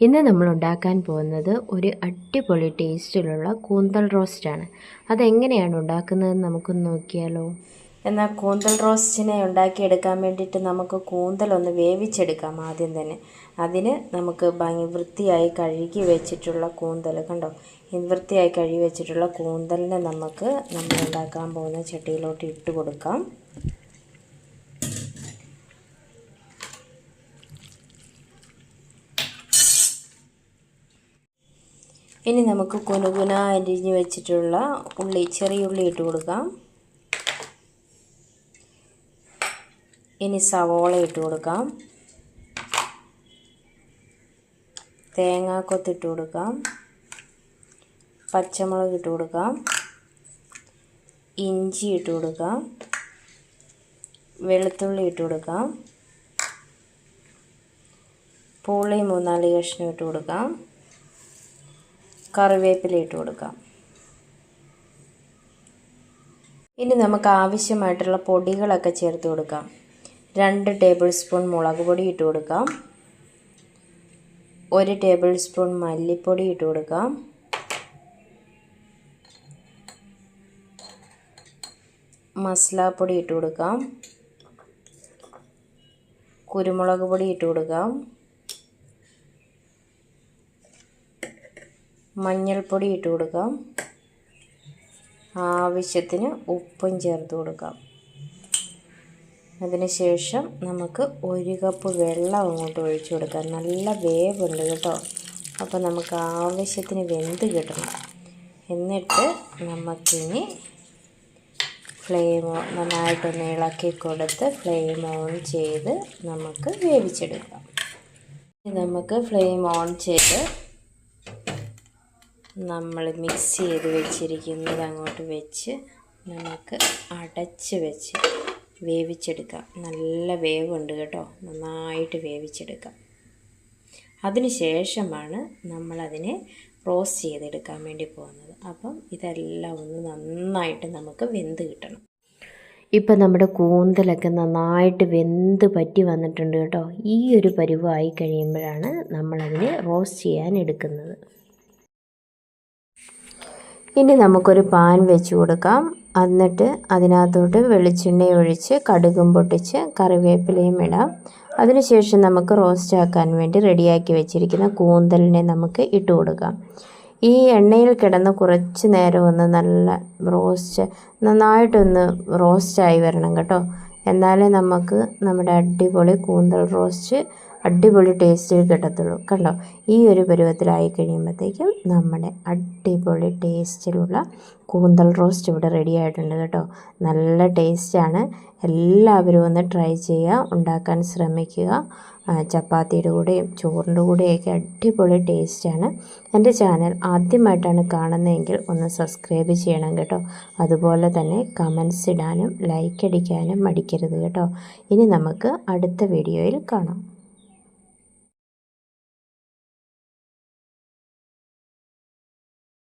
ഇന്ന് നമ്മൾ ഉണ്ടാക്കാൻ പോകുന്നത് ഒരു അടിപൊളി ടേസ്റ്റിലുള്ള കൂന്തൽ റോസ്റ്റാണ്. അതെങ്ങനെയാണ് ഉണ്ടാക്കുന്നതെന്ന് നമുക്കൊന്ന് നോക്കിയാലോ. എന്നാൽ കൂന്തൽ റോസ്റ്റിനെ ഉണ്ടാക്കിയെടുക്കാൻ വേണ്ടിയിട്ട് നമുക്ക് കൂന്തലൊന്ന് വേവിച്ചെടുക്കാം ആദ്യം തന്നെ. അതിന് നമുക്ക് ഭംഗി വൃത്തിയായി കഴുകി വെച്ചിട്ടുള്ള കൂന്തൽ കണ്ടോ? വൃത്തിയായി കഴുകി വെച്ചിട്ടുള്ള കൂന്തലിനെ നമുക്ക് നമ്മൾ ഉണ്ടാക്കാൻ പോകുന്ന ചട്ടിയിലോട്ട് ഇട്ട് കൊടുക്കാം. ഇനി നമുക്ക് കുനുകുന അരിഞ്ഞ് വെച്ചിട്ടുള്ള ഉള്ളി ചെറിയ ഉള്ളി ഇട്ട് കൊടുക്കാം. ഇനി സവോള ഇട്ട് കൊടുക്കാം. തേങ്ങാക്കൊത്തിട്ട് കൊടുക്കാം. പച്ചമുളക് ഇട്ട് കൊടുക്കാം. ഇഞ്ചി ഇട്ട് കൊടുക്കാം. വെളുത്തുള്ളി ഇട്ട് കൊടുക്കാം. പുളി മൂന്നാൽ കഷ്ണം ഇട്ട് കൊടുക്കാം. കറിവേപ്പില ഇട്ട് കൊടുക്കാം. ഇനി നമുക്ക് ആവശ്യമായിട്ടുള്ള പൊടികളൊക്കെ ചേർത്ത് കൊടുക്കാം. രണ്ട് ടേബിൾ സ്പൂൺ മുളക് പൊടി ഇട്ട് കൊടുക്കാം. ഒരു ടേബിൾ സ്പൂൺ മല്ലിപ്പൊടി ഇട്ട് കൊടുക്കാം. മസാലപ്പൊടി ഇട്ട് കൊടുക്കാം. കുരുമുളക് പൊടി ഇട്ട് കൊടുക്കാം. മഞ്ഞൾപ്പൊടി ഇട്ട് കൊടുക്കാം. ആവശ്യത്തിന് ഉപ്പും ചേർത്ത് കൊടുക്കാം. അതിനുശേഷം നമുക്ക് ഒരു കപ്പ് വെള്ളം അങ്ങോട്ട് ഒഴിച്ചു കൊടുക്കാം. നല്ല വേവുണ്ട് കേട്ടോ. അപ്പോൾ നമുക്ക് ആവശ്യത്തിന് വെന്ത് കിട്ടണം. എന്നിട്ട് നമുക്കിനി ഫ്ലെയിം നന്നായിട്ടൊന്ന് ഇളക്കി കൊടുത്ത് ഫ്ലെയിം ഓൺ ചെയ്ത് നമുക്ക് വേവിച്ചെടുക്കാം. നമുക്ക് ഫ്ലെയിം ഓൺ ചെയ്ത് നമ്മൾ മിക്സ് ചെയ്ത് വെച്ചിരിക്കുന്നത് അങ്ങോട്ട് വെച്ച് നമുക്ക് അടച്ച് വെച്ച് വേവിച്ചെടുക്കാം. നല്ല വേവുണ്ട് കേട്ടോ. നന്നായിട്ട് വേവിച്ചെടുക്കാം. അതിന് ശേഷമാണ് നമ്മളതിനെ റോസ്റ്റ് ചെയ്തെടുക്കാൻ വേണ്ടി പോകുന്നത്. അപ്പം ഇതെല്ലാം ഒന്ന് നന്നായിട്ട് നമുക്ക് വെന്ത് കിട്ടണം. ഇപ്പം നമ്മുടെ കൂന്തലൊക്കെ നന്നായിട്ട് വെന്ത് പറ്റി വന്നിട്ടുണ്ട് കേട്ടോ. ഈ ഒരു പരുവായി കഴിയുമ്പോഴാണ് നമ്മളതിനെ റോസ്റ്റ് ചെയ്യാൻ എടുക്കുന്നത്. ഇനി നമുക്കൊരു പാൻ വെച്ച് കൊടുക്കാം. എന്നിട്ട് അതിനകത്തോട്ട് വെളിച്ചെണ്ണ ഒഴിച്ച് കടുകും പൊട്ടിച്ച് കറിവേപ്പിലയും ഇടാം. അതിനുശേഷം നമുക്ക് റോസ്റ്റ് ആക്കാൻ വേണ്ടി റെഡിയാക്കി വെച്ചിരിക്കുന്ന കൂന്തലിനെ നമുക്ക് ഇട്ട് കൊടുക്കാം. ഈ എണ്ണയിൽ കിടന്ന് കുറച്ച് നേരം ഒന്ന് നല്ല റോസ്റ്റ് നന്നായിട്ടൊന്ന് റോസ്റ്റായി വരണം കേട്ടോ. എന്നാലേ നമുക്ക് നമ്മുടെ അടിപൊളി കൂന്തൽ റോസ്റ്റ് അടിപൊളി ടേസ്റ്റിൽ കിട്ടത്തുള്ളൂ. കണ്ടോ? ഈ ഒരു പരുവത്തിലായി കഴിയുമ്പോഴത്തേക്കും നമ്മുടെ അടിപൊളി ടേസ്റ്റിലുള്ള കൂന്തൽ റോസ്റ്റ് ഇവിടെ റെഡി ആയിട്ടുണ്ട് കേട്ടോ. നല്ല ടേസ്റ്റാണ് എല്ലാവരും ഒന്ന് ട്രൈ ചെയ്യുക ഉണ്ടാക്കാൻ ശ്രമിക്കുക. ചപ്പാത്തിയുടെ കൂടെയും ചോറിന്റെ കൂടെയൊക്കെ അടിപൊളി ടേസ്റ്റാണ് എന്റെ ചാനൽ ആദ്യമായിട്ടാണ് കാണുന്നതെങ്കിൽ ഒന്ന് സബ്സ്ക്രൈബ് ചെയ്യണം കേട്ടോ. അതുപോലെ തന്നെ കമൻസ് ഇടാനും ലൈക്ക് അടിക്കാനും മടിക്കരുത് കേട്ടോ. ഇനി നമുക്ക് അടുത്ത വീഡിയോയിൽ കാണാം.